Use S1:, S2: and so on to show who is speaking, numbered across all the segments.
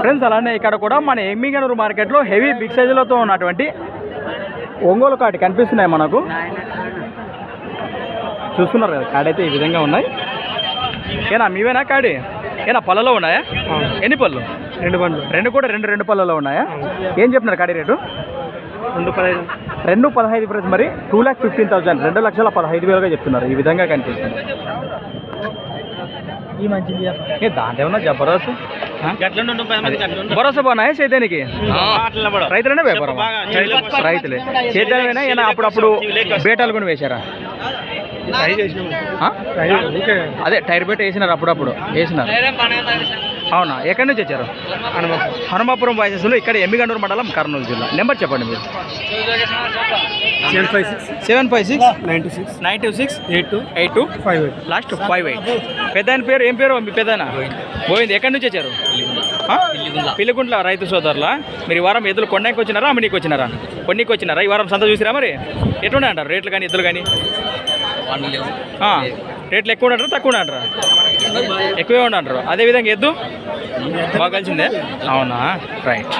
S1: Friends అలానే ఇక్కడ కూడా మన ఎమ్మిగనూరు మార్కెట్లో హెవీ బిగ్ సైజులతో ఉన్నటువంటి ఒంగోలు కాటి కనిపిస్తున్నాయి మనకు. చూస్తున్నారు కదా కాడి అయితే ఈ విధంగా ఉన్నాయి. ఏనా మీవేనా కాడి? ఏనా పళ్ళలో ఉన్నాయా? ఎన్ని పళ్ళు?
S2: రెండు బండ్లు
S1: రెండు కూడా రెండు రెండు పళ్ళలో ఉన్నాయా? ఏం చెప్తున్నారు కాడి రేటు?
S2: రెండు పదహైదు.
S1: రెండు పదహైదు ప్రైస్ మరి టూ ల్యాక్ ఫిఫ్టీన్ థౌసండ్ రెండు లక్షల పదహైదు వేలుగా చెప్తున్నారు. ఈ విధంగా కనిపిస్తుంది.
S2: ఈ మంచిది
S1: ఏ దాంట్లో ఏమన్నా జబర్దస్త్? భరోసా బాగున్నాయా చైతన్యకి? రైతులనే వ్యాపారం. రైతులే. చైతన్యమైనా? ఏనా అప్పుడప్పుడు బేటాలు కూడా వేశారా? ఆ? అదే టైర్ బెట్ వేసినారు అప్పుడప్పుడు. వేసినారు. అవునా? ఎక్కడి నుంచి వచ్చారు? హనుమాపురం వాయిసెస్లో ఇక్కడ ఎమ్మిగండూరు మండలం కర్నూలు జిల్లా. నెంబర్ చెప్పండి మీరు.
S2: Seven five six
S1: seven five six
S2: nine two six
S1: nine two six
S2: eight two
S1: eight two
S2: five eight.
S1: Last five eight. పెద్ద ఆయన పేరు ఏం పేరు మీ పెద్ద గోవింద్. ఎక్కడి నుంచి వచ్చారు? పిల్లిగుంట్ల రైతు సోదరులా? మీరు ఈ వారం ఎద్దులు కొండకి వచ్చినారా అమ్మనీకి వచ్చినారా? కొన్నికి వచ్చినారా? ఈ వారం సంత చూసిరా మరి? ఎట్లున్నాయి అంటారు రేట్లు కానీ ఎద్దులు కానీ రేట్లు ఎక్కువ ఉంటారా తక్కువ ఉంటారా ఎక్కువే ఉంటారు అదేవిధంగా ఎద్దు? బాగా కలిసిందే? అవునా? రైట్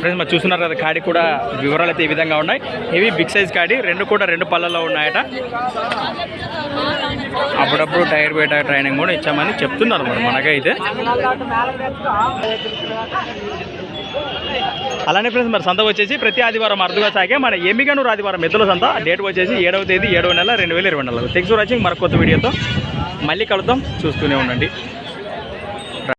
S1: ఫ్రెండ్స్ మరి చూస్తున్నారు కదా కాడి కూడా వివరాలు అయితే ఈ విధంగా ఉన్నాయి. ఇవి బిగ్ సైజ్ కాడి రెండు కూడా రెండు పళ్ళలో ఉన్నాయట. అప్పుడప్పుడు టైర్ బయట ట్రైనింగ్ కూడా ఇచ్చామని చెప్తున్నారు మరి మనకైతే. అలానే ఫ్రెండ్స్ మరి సంత వచ్చేసి ప్రతి ఆదివారం అర్థగా సాగే మన ఎమ్మిగనూరు ఆదివారం ఎద్దుల సంత. డేట్ వచ్చేసి ఏడవ తేదీ ఏడవ నెల రెండు వేల ఇరవై నెలలు థ్యాంక్స్ ఫర్ వాచింగ్ మరొక కొత్త వీడియోతో మళ్ళీ కలుద్దాం. చూస్తూనే ఉండండి.